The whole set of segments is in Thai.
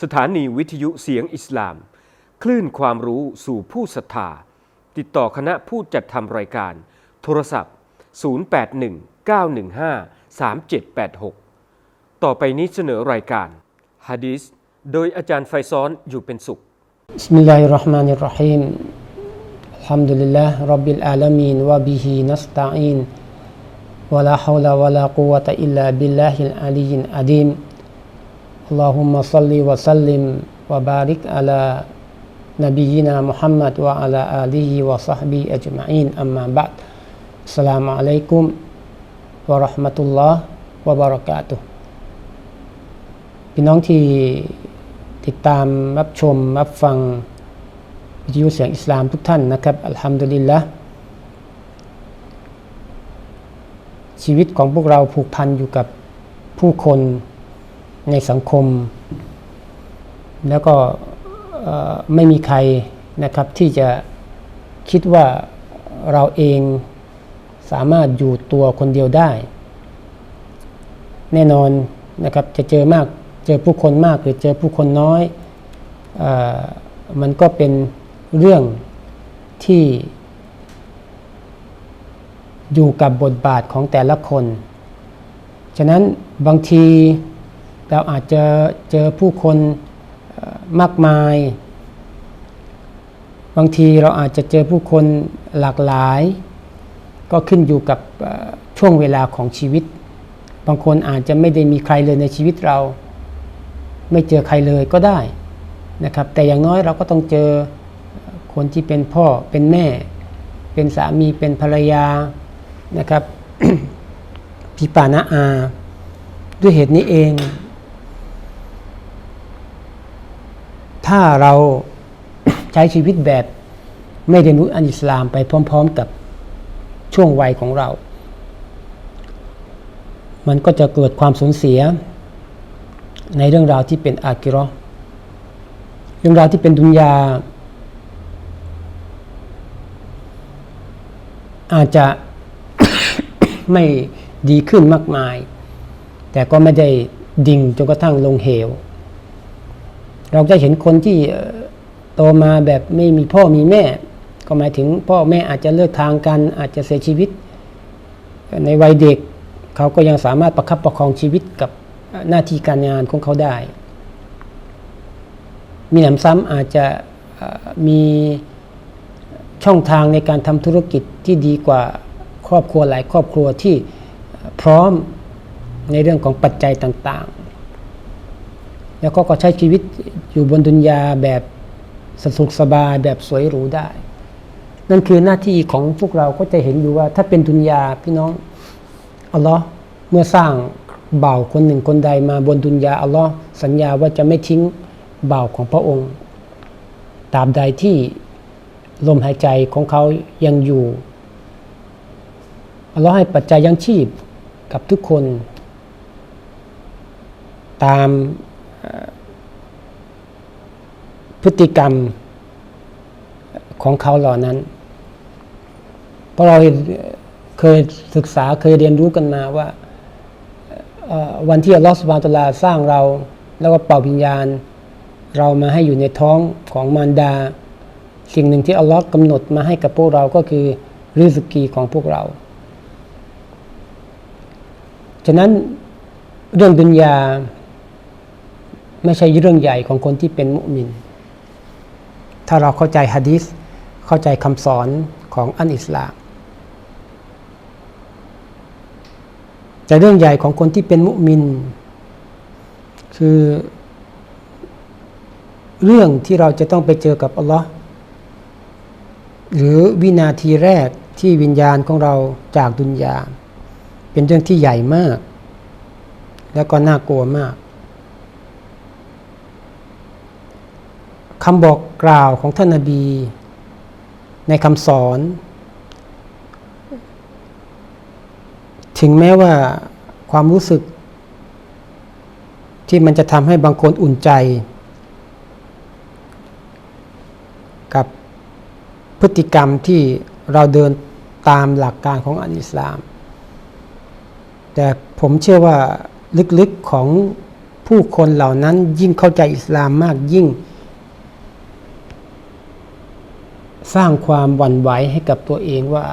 สถานีวิทยุเสียงอิสลาม คลื่นความรู้สู่ผู้ศรัทธา ติดต่อคณะผู้จัดทำรายการ โทรศัพท์ 0819153786 ต่อไปนี้เสนอรายการฮะดีษโดยอาจารย์ไฟซ้อนอยู่เป็นสุข بسم الله الرحمن الرحيم الحمد لله رب العالمين وبه نستعين ولا حول ولا قوة إلا بالله العلي العظيم اللهم صل وسلم وبارك على نبينا محمد وعلى آله وصحبه أجمعين أما بعد السلام عليكم ورحمة الله وبركاته พี่น้องที่ติดตามรับชมรับฟังวิทยุเสียงอิสลามทุกท่านนะครับ อัลฮัมดุลิลละชีวิตของพวกเราผูกพันอยู่กับผู้คน ในสังคม แล้วก็ไม่มีใครนะครับที่จะคิดว่าเราเองสามารถอยู่ตัวคนเดียวได้ แน่นอนนะครับจะเจอมากเจอผู้คนมากหรือเจอผู้คนน้อยอมันก็เป็นเรื่องที่อยู่กับบทบาทของแต่ละคน ฉะนั้นบางที เราอาจจะเจอผู้คนมากมาย บางทีเราอาจจะเจอผู้คนหลากหลาย ก็ขึ้นอยู่กับช่วงเวลาของชีวิต บางคนอาจจะไม่ได้มีใครเลยในชีวิตเรา ไม่เจอใครเลยก็ได้นะครับ แต่อย่างน้อยเราก็ต้องเจอคนที่เป็นพ่อเป็นแม่ เป็นสามีเป็นภรรยานะครับพี่ปานาอา ด้วยเหตุนี้เอง ถ้าเราใช้ชีวิตแบบไม่เรียนรู้อันอิสลามไปพร้อม ๆ กับช่วงวัยของเรา มันก็จะเกิดความสูญเสีย ในเรื่องราวที่เป็นอากิรอห์เรื่องราวที่เป็นดุนยา อาจจะไม่ดีขึ้นมากมาย แต่ก็ไม่ได้ดิ่งจนกระทั่งลงเหว เราจะเห็นคนที่โตมาแบบไม่มีพ่อมีแม่ ก็หมายถึงพ่อแม่อาจจะเลิกทางกันอาจจะเสียชีวิต ในวัยเด็กเขาก็ยังสามารถประคับประคองชีวิตกับหน้าที่การงานของเขาได้ มีหนำซ้ำอาจจะมีช่องทางในการทำธุรกิจที่ดีกว่าครอบครัวหลายครอบครัวที่พร้อมในเรื่องของปัจจัยต่าง แล้วก็ก็ใช้ชีวิตอยู่บนดุนยาแบบสุขสบายแบบสวยหรูได้ นั่นคือหน้าที่ของพวกเราก็จะเห็นอยู่ว่า ถ้าเป็นดุนยาพี่น้องอัลลอฮ์เมื่อสร้างบ่าวคนหนึ่งคนใดมาบนดุนยาอัลลอฮ์สัญญาว่าจะไม่ทิ้งบ่าวของพระองค์ตาบใดที่ลมหายใจของเขายังอยู่อัลลอฮ์ให้ปัจจัยยังชีพกับทุกคน ตาม พฤติกรรมของเขาเหล่านั้น เพราะเราเคยศึกษาเคยเรียนรู้กันมาว่าวันที่อัลลอฮฺสุบานตลาสร้างเรา แล้วก็เป่าวิญญาณ เรามาให้อยู่ในท้องของมารดา สิ่งหนึ่งที่อัลลอฮ์กำหนดมาให้กับพวกเราก็คือริสกีของพวกเรา ฉะนั้นเรื่องดุนยา ไม่ใช่เรื่องใหญ่ของคนที่เป็นมุมิน ถ้าเราเข้าใจฮะดีษเข้าใจคำสอนของอันอิสลามแต่เรื่องใหญ่ของคนที่เป็นมุมิน คือ เรื่องที่เราจะต้องไปเจอกับอัลลอฮ์หรือวินาทีแรกที่วิญญาณของเราจากดุนยา เป็นเรื่องที่ใหญ่มาก แล้วก็น่ากลัวมาก คำบอกกล่าวของท่านนาบี ในคำสอน ถึงแม้ว่าความรู้สึก ที่มันจะทำให้บางคนอุ่นใจ กับพฤติกรรมที่เราเดินตามหลักการของอันอิสลาม แต่ผมเชื่อว่าลึกๆของผู้คนเหล่านั้นยิ่งเข้าใจอิสลามมากยิ่ง สร้างความหวั่นไหวให้กับตัวเองว่า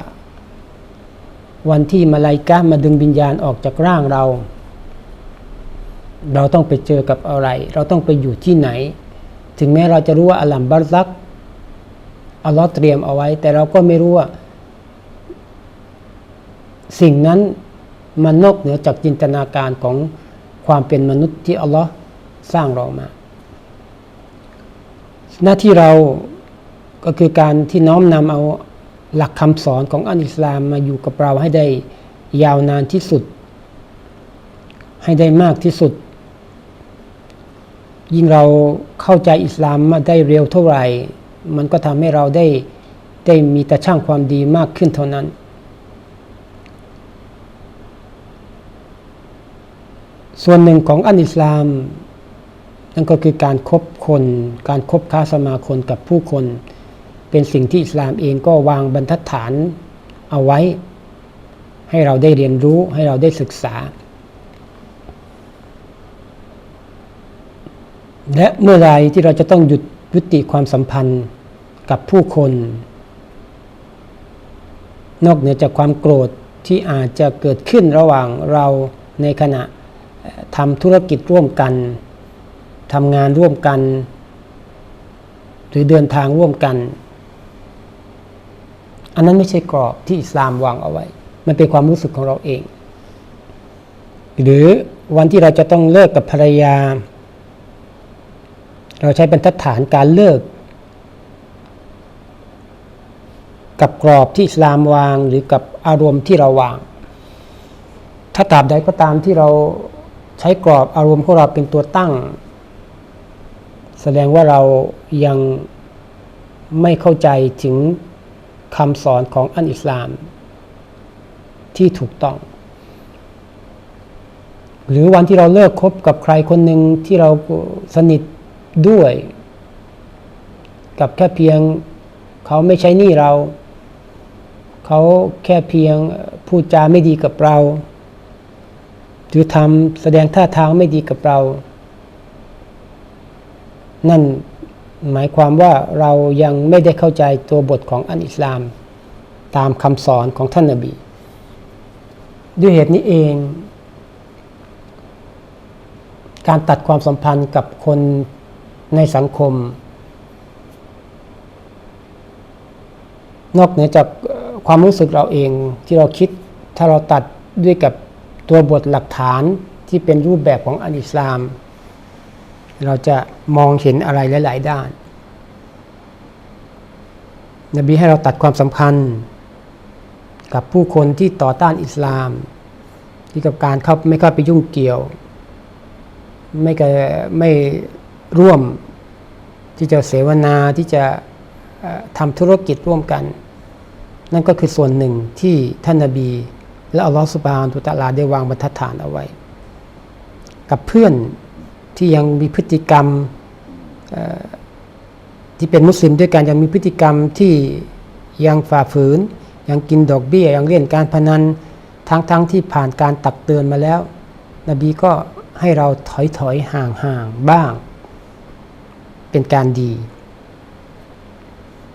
วันที่มาลายกามาดึงวิญญาณออกจากร่างเรา เราต้องไปเจอกับอะไร เราต้องไปอยู่ที่ไหน ถึงแม้เราจะรู้ว่าอัลลัมบัรซักอัลลอฮ์เตรียมเอาไว้ แต่เราก็ไม่รู้ว่า สิ่งนั้นมันนอกเหนือจากจินตนาการของความเป็นมนุษย์ที่อัลลอฮ์สร้างเรามา หน้าที่เรา ก็คือการที่น้อมนำเอาหลักคำสอนของอันอิสลามมาอยู่กับเราให้ได้ยาวนานที่สุด ให้ได้มากที่สุด ยิ่งเราเข้าใจอิสลามมาได้เร็วเท่าไหร่ มันก็ทำให้เราได้ได้มีแต่ช่างความดีมากขึ้นเท่านั้น ส่วนหนึ่งของอันอิสลามนั่นก็คือการครบคน การครบค้าสมาคมกับผู้คน เป็นสิ่งที่อิสลามเองก็วางบรรทัดฐานเอาไว้ ให้เราได้เรียนรู้ให้เราได้ศึกษา และเมื่อไรที่เราจะต้องหยุดยุติความสัมพันธ์กับผู้คน นอกเหนือจากความโกรธที่อาจจะเกิดขึ้นระหว่างเราในขณะทำธุรกิจร่วมกันทำงานร่วมกัน หรือเดินทางร่วมกัน อันนั้นไม่ใช่กรอบที่อิสลามวางเอาไว้ มันเป็นความรู้สึกของเราเอง หรือวันที่เราจะต้องเลิกกับภรรยา เราใช้บรรทัดฐานการเลิก กับกรอบที่อิสลามวางหรือกับอารมณ์ที่เราวาง ถ้าตราบใดก็ตามที่เราใช้กรอบอารมณ์ของเราเป็นตัวตั้ง แสดงว่าเรายังไม่เข้าใจถึง คำสอนของอันอิสลาม ที่ถูกต้อง หรือวันที่เราเลิกคบกับใครคนหนึ่งที่เราสนิทด้วย กับแค่เพียงเขาไม่ใช้หนี้เรา เขาแค่เพียงพูดจาไม่ดีกับเรา หรือทำแสดงท่าทางไม่ดีกับเรา นั่น หมายความว่าเรายังไม่ได้เข้าใจตัวบทของอันอิสลาม ตามคำสอนของท่านนบี ด้วยเหตุนี้เอง การตัดความสัมพันธ์กับคนในสังคม นอกเหนือจากความรู้สึกเราเองที่เราคิดถ้าเราตัดด้วยกับตัวบทหลักฐานที่เป็นรูปแบบของอันอิสลาม เราจะมองเห็นอะไรหลาย ๆ ด้าน นบีให้เราตัดความสัมพันธ์กับผู้คนที่ต่อต้านอิสลาม ที่กับการเข้าไม่เข้าไปยุ่งเกี่ยว ไม่กไม่ร่วมที่จะเสวนาที่จะทำธุรกิจร่วมกัน นั่นก็คือส่วนหนึ่งที่ท่านนาบี และอัลลอฮฺสุบฮานตุตะลาได้วางบรรทัดฐานเอาไว้ กับเพื่อน ที่ยังมีพฤติกรรมที่เป็นมุสลิมด้วยกันยังมีพฤติกรรมที่ยังฝ่าฝืน ยังกินดอกเบี้ย ยังเล่นการพนันทั้งๆทที่ผ่านการตักเตือนมาแล้ว นบีก็ให้เราถอยถอยห่างห่างบ้าง เป็นการดี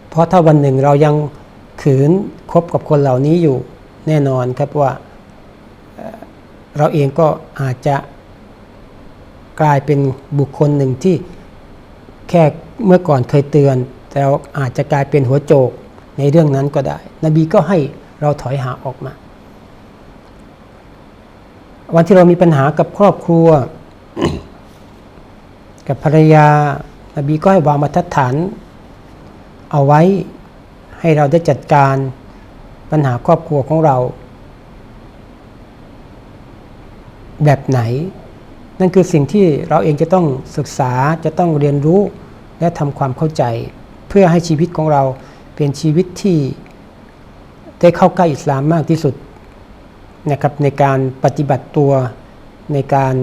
เพราะถ้าวันหนึ่งเรายังขืนคบกับคนเหล่านี้อยู่แน่นอนครับว่าเราเองก็อาจจะ กลายเป็นบุคคลหนึ่งที่แค่เมื่อก่อนเคยเตือน แต่อาจจะกลายเป็นหัวโจกในเรื่องนั้นก็ได้ นบีก็ให้เราถอยห่างออกมา วันที่เรามีปัญหากับครอบครัว กับภรรยา นบีก็ให้วางมาตรฐาน เอาไว้ให้เราได้จัดการปัญหาครอบครัวของเรา แบบไหน นั่นคือสิ่งที่เราเองจะต้องศึกษาจะต้องเรียนรู้และทำความเข้าใจ เพื่อให้ชีวิตของเราเป็นชีวิตที่ได้เข้าใกล้อิสลามมากที่สุดนะครับในการปฏิบัติตัวในการ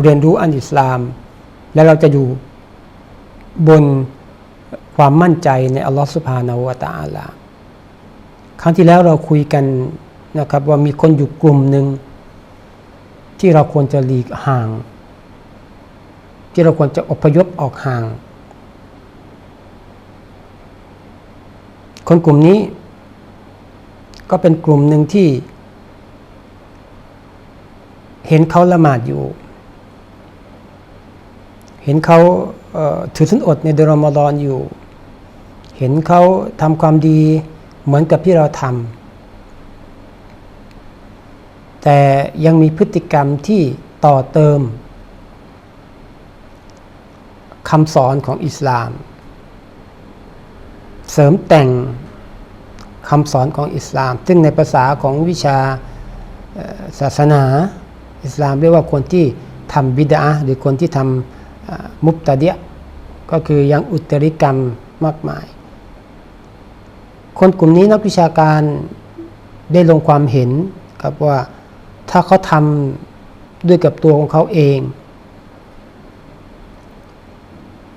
เรียนรู้อันอิสลาม และเราจะอยู่บนความมั่นใจในอัลลอฮฺสุบฮานาวตะอาลาครั้งที่แล้วเราคุยกันนะครับว่ามีคนอยู่กลุ่มหนึ่ง ที่เราควรจะหลีกห่าง ที่เราควรจะอพยพออกห่าง คนกลุ่มนี้ ก็เป็นกลุ่มหนึ่งที่ เห็นเขาละหมาดอยู่ เห็นเขาเถือสินอดในเดือนรอมฎอนอยู่ เห็นเขาทำความดีเหมือนกับที่เราทำ แต่ยังมีพฤติกรรมที่ต่อเติมคำสอนของอิสลาม เสริมแต่งคำสอนของอิสลาม ซึ่งในภาษาของวิชาศาสนา อิสลามเรียกว่าคนที่ทำบิดาหรือคนที่ทำมุบตะเดียก็คือยังอุตริกรรมมากมาย คนกลุ่มนี้นักวิชาการได้ลงความเห็นครับว่า ถ้าเขาทำด้วยกับตัวของเขาเอง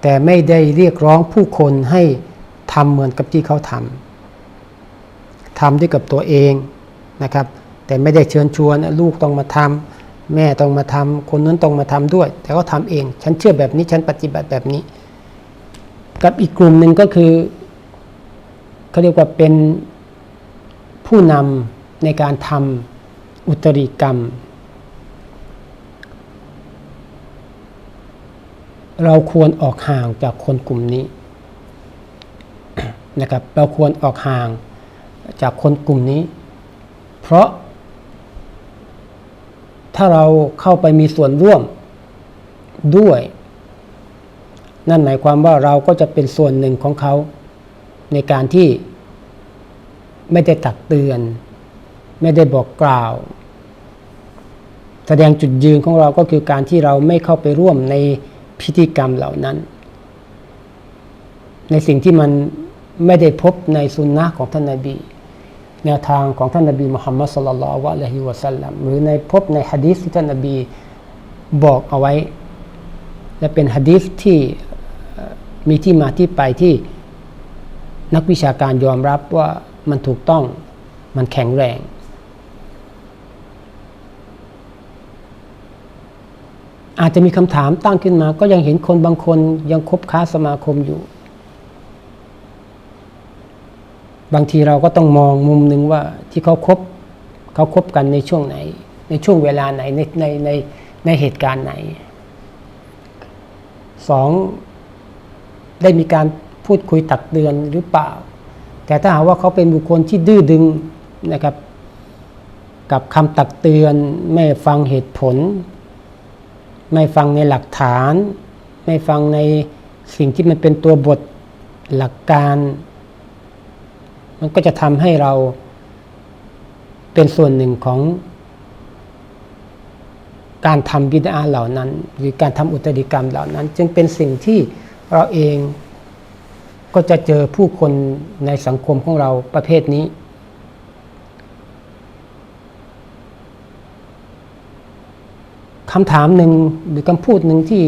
แต่ไม่ได้เรียกร้องผู้คนให้ทำเหมือนกับที่เขาทำทำด้วยกับตัวเองนะครับ แต่ไม่ได้เชิญชวนลูกต้องมาทำแม่ต้องมาทำคนนั้นต้องมาทำด้วย แต่เขาทำเอง ฉันเชื่อแบบนี้ฉันปฏิบัติแบบนี้ กับอีกกลุ่มหนึ่งก็คือเขาเรียกว่าเป็นผู้นำในการทำ อุตริกรรม เราควรออกห่างจากคนกลุ่มนี้นะครับ เราควรออกห่างจากคนกลุ่มนี้ เพราะ ถ้าเราเข้าไปมีส่วนร่วมด้วย นั่นหมายความว่าเราก็จะเป็นส่วนหนึ่งของเขา ในการที่ไม่ได้ตักเตือน ไม่ได้บอกกล่าว แสดงจุดยืนของเราก็คือการที่เราไม่เข้าไปร่วมในพิธีกรรมเหล่านั้น ในสิ่งที่มันไม่ได้พบในสุนนะของท่านนาบี แนวทางของท่านนาบีมุฮัมมัดสุลลัลลอฮุอะลัยฮิวะสัลลัมหรือในพบในฮะดีษที่ท่านนาบีบอกเอาไว้ และเป็นฮะดีษที่มีที่มาที่ไปที่นักวิชาการยอมรับว่ามันถูกต้องมันแข็งแรง อาจจะมีคำถามตั้งขึ้นมา ก็ยังเห็นคนบางคนยังคบค้าสมาคมอยู่ บางทีเราก็ต้องมองมุมหนึ่งว่าที่เขาคบเขาคบกันในช่วงไหน ในช่วงเวลาไหนในในในในเหตุการณ์ไหนสองได้มีการพูดคุยตักเตือนหรือเปล่า แต่ถ้าหากว่าเขาเป็นบุคคลที่ดื้อดึงนะครับ กับคำตักเตือนไม่ฟังเหตุผล ไม่ฟังในหลักฐาน ไม่ฟังในสิ่งที่มันเป็นตัวบทหลักการ มันก็จะทำให้เราเป็นส่วนหนึ่งของ การทำบิดาเหล่านั้น หรือการทำอุตริกรรมเหล่านั้น จึงเป็นสิ่งที่เราเองก็จะเจอผู้คนในสังคมของเราประเภทนี้ คำถามหนึ่งหรือคำพูดหนึ่งที่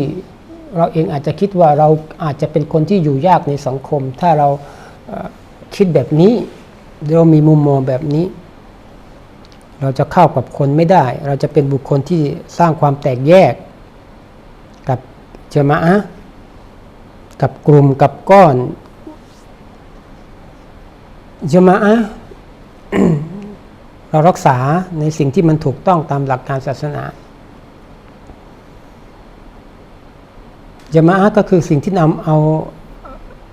เราเองอาจจะคิดว่าเราอาจจะเป็นคนที่อยู่ยากในสังคม ถ้าเราคิดแบบนี้เรามีมุมมองแบบนี้ เราจะเข้ากับคนไม่ได้ เราจะเป็นบุคคลที่สร้างความแตกแยก กับเจมะอะกับกลุ่มกับก้อนเจมะอะเรารักษาในสิ่งที่มันถูกต้องตามหลักการศาสนา ยามะอะห์ก็คือสิ่งที่นำเอา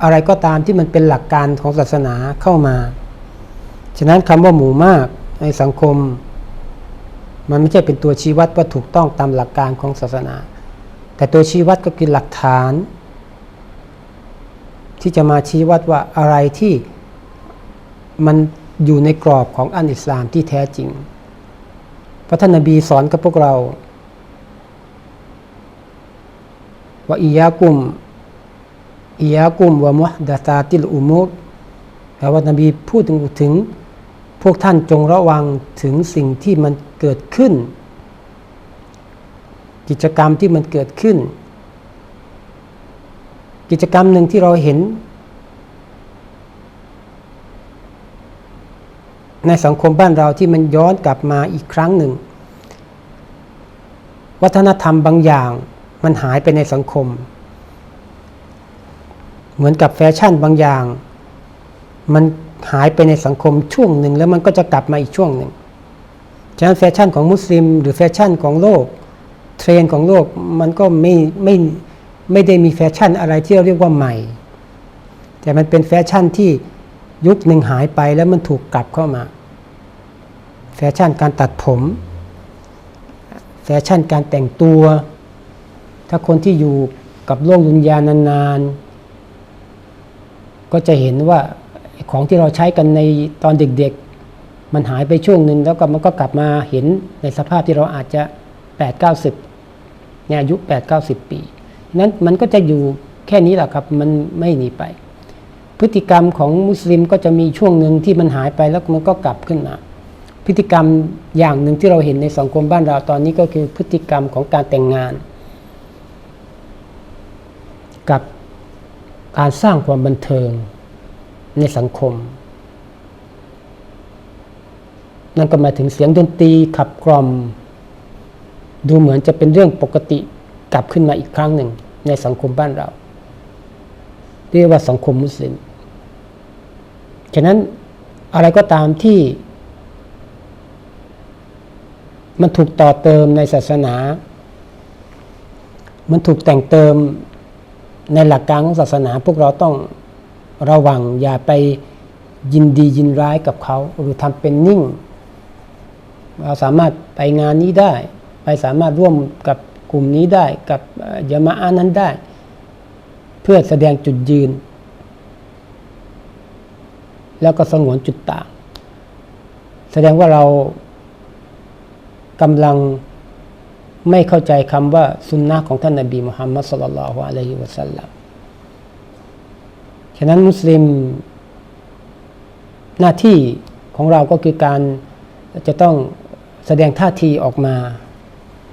อะไรก็ตามที่มันเป็นหลักการของศาสนาเข้ามา ฉะนั้นคำว่าหมู่มากในสังคม มันไม่ใช่เป็นตัวชี้วัดว่าถูกต้องตามหลักการของศาสนา แต่ตัวชี้วัดก็คือหลักฐาน ที่จะมาชี้วัดว่าอะไรที่มันอยู่ในกรอบของอันอิสลามที่แท้จริงพระท่านนบีสอนกับพวกเรา ว่าอียากุมอียากุมวะมุฮดะซาติลอุมุรแปลว่านบีพูดถึงถึง พวกท่านจงระวังถึงสิ่งที่มันเกิดขึ้น กิจกรรมที่มันเกิดขึ้น กิจกรรมหนึ่งที่เราเห็น ในสังคมบ้านเราที่มันย้อนกลับมาอีกครั้งหนึ่ง วัฒนธรรมบางอย่าง มันหายไปในสังคม เหมือนกับแฟชั่นบางอย่าง มันหายไปในสังคมช่วงหนึ่งแล้วมันก็จะกลับมาอีกช่วงหนึ่งฉะนั้นแฟชั่นของมุสลิม หรือแฟชั่นของโลก เทรนของโลกมันก็ไม่ไม่ไม่ได้มีแฟชั่นอะไรที่เราเรียกว่าใหม่ แต่มันเป็นแฟชั่นที่ยุคหนึ่งหายไปแล้วมันถูกกลับเข้ามา แฟชั่นการตัดผม แฟชั่นการแต่งตัว ถ้าคนที่อยู่กับโลกดุนยานานๆ ก็จะเห็นว่าของที่เราใช้กันในตอนเด็กๆ มันหายไปช่วงหนึ่งแล้วก็มันก็กลับมาเห็นในสภาพที่เราอาจจะ 8 9 0เนี่ยอายุ 8 9 0 ปี นั้นมันก็จะอยู่แค่นี้แหละครับ มันไม่หนีไป พฤติกรรมของมุสลิมก็จะมีช่วงหนึ่งที่มันหายไปแล้วมันก็กลับขึ้นมาพฤติกรรมอย่างหนึ่งที่เราเห็นในสังคมบ้านเราตอนนี้ก็คือพฤติกรรมของการแต่งงาน กับการสร้างความบันเทิงในสังคม นั่นก็หมายถึงเสียงดนตรีขับกล่อม ดูเหมือนจะเป็นเรื่องปกติกลับขึ้นมาอีกครั้งหนึ่งในสังคมบ้านเรา เรียกว่าสังคมมุสลิม ฉะนั้นอะไรก็ตามที่ มันถูกต่อเติมในศาสนา มันถูกแต่งเติม ในหลักการของศาสนาพวกเราต้องระวังอย่าไปยินดียินร้ายกับเขา หรือทำเป็นนิ่ง เราสามารถไปงานนี้ได้ ไปสามารถร่วมกับกลุ่มนี้ได้กับยามะอานั้นได้ เพื่อแสดงจุดยืน แล้วก็สงวนจุดต่าง แสดงว่าเรากำลัง ไม่เข้าใจคำว่าสุนนะของท่านนบีมุฮัมมัดสุลลัลฮุอะลัยฮิวะสัลลัมฉะนั้นมุสลิม หน้าที่ของเราก็คือการจะต้องแสดงท่าทีออกมา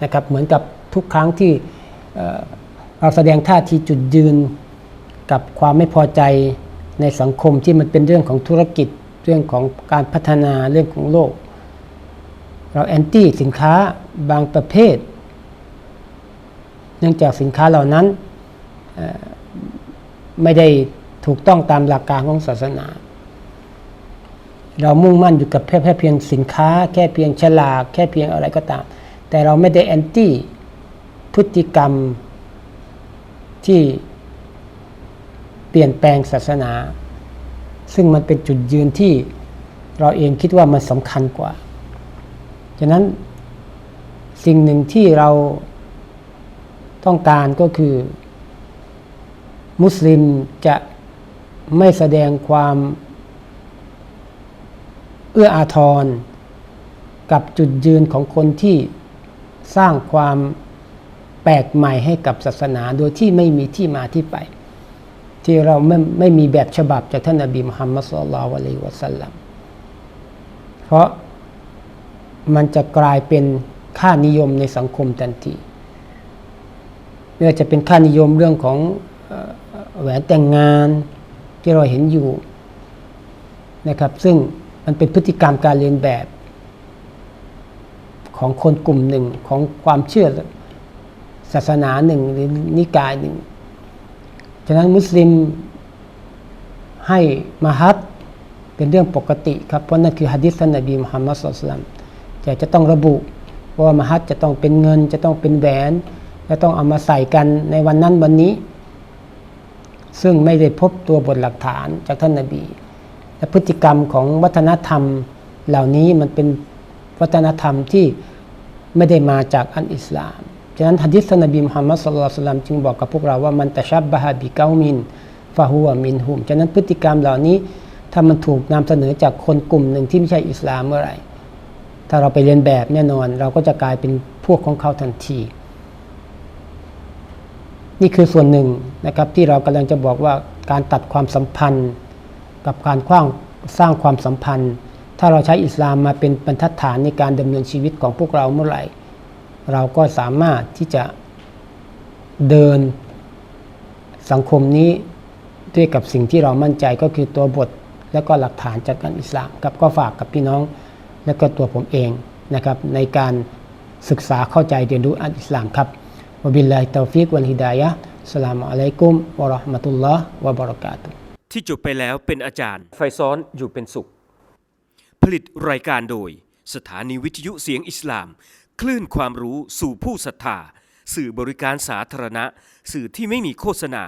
นะครับเหมือนกับทุกครั้งที่เราแสดงท่าทีจุดยืนกับความไม่พอใจในสังคมที่มันเป็นเรื่องของธุรกิจเรื่องของการพัฒนาเรื่องของโลก เราแอนตี้สินค้าบางประเภท เนื่องจากสินค้าเหล่านั้นไม่ได้ถูกต้องตามหลักการของศาสนา เรามุ่งมั่นอยู่กับแค่แค่เพียงสินค้า แค่เพียงฉลากแค่เพียงอะไรก็ตาม แต่เราไม่ได้แอนตี้พฤติกรรมที่เปลี่ยนแปลงศาสนา ซึ่งมันเป็นจุดยืนที่เราเองคิดว่ามันสำคัญกว่าฉะนั้นสิ่งหนึ่งที่เรา ต้องการก็คือ มุสลิมจะไม่แสดงความเอื้ออาทร กับจุดยืนของคนที่สร้างความแปลกใหม่ให้กับศาสนาโดยที่ไม่มีที่มาที่ไป ที่เราไม่ไม่มีแบบฉบับจากท่านนบีมุฮัมมัดสุลลัลอะลัยวะสัลลัมเพราะมันจะกลายเป็นค่านิยมในสังคมทันที ไม่ว่าจะเป็นค่านิยมเรื่องของแหวนแต่งงานที่เราเห็นอยู่นะครับซึ่งมันเป็นพฤติกรรมการเรียนแบบ ของคนกลุ่มหนึ่งของความเชื่อศาสนาหนึ่งหรือนิกายหนึ่งฉะนั้นมุสลิมให้มาฮัดเป็นเรื่องปกติครับเพราะนั่นคือฮะดิษท่านนบีมุฮัมมัดสุลตัมจะจะต้องระบุว่ามาฮัดจะต้องเป็นเงิน จะต้องเป็นแหวน จะต้องเอามาใส่กันในวันนั้นวันนี้ ซึ่งไม่ได้พบตัวบทหลักฐานจากท่านนบี และพฤติกรรมของวัฒนธรรมเหล่านี้มันเป็นวัฒนธรรมที่ไม่ได้มาจากอันอิสลามฉะนั้นฮะดิษท่านนบีมุฮัมมัดสุลตัมจึงบอกกับพวกเราว่ามันตะชับบะฮะบิเกามินฟาฮัวมินหุมฉะนั้นพฤติกรรมเหล่านี้ถ้ามันถูกนำเสนอจากคนกลุ่มหนึ่งที่ไม่ใช่อิสลามเมื่อไหร่ ถ้าเราไปเรียนแบบแน่นอน เราก็จะกลายเป็นพวกของเขาทันที นี่คือส่วนหนึ่งนะครับที่เรากำลังจะบอกว่าการตัดความสัมพันธ์ กับการคว้างสร้างความสัมพันธ์ ถ้าเราใช้อิสลามมาเป็นบรรทัดฐานในการดำเนินชีวิตของพวกเราเมื่อไหร่ เราก็สามารถที่จะเดินสังคมนี้ด้วยกับสิ่งที่เรามั่นใจก็คือตัวบทและก็หลักฐานจากการอิสลามกับก็ฝากกับพี่น้องและก็ตัวผมเองนะครับในการศึกษาเข้าใจเรียนรู้อัลอิสลามครับ วะบิลลาฮิตตอฟิกวัลฮิดายะฮ์อัสสลามุอะลัยกุมวะเราะห์มะตุลลอฮ์วะบะเราะกาตุฮ์ที่จบไปแล้วเป็นอาจารย์ ไฟซ้อนอยู่เป็นสุข ผลิตรายการโดย สถานีวิทยุเสียงอิสลาม คลื่นความรู้สู่ผู้ศรัทธา สื่อบริการสาธารณะ สื่อที่ไม่มีโฆษณา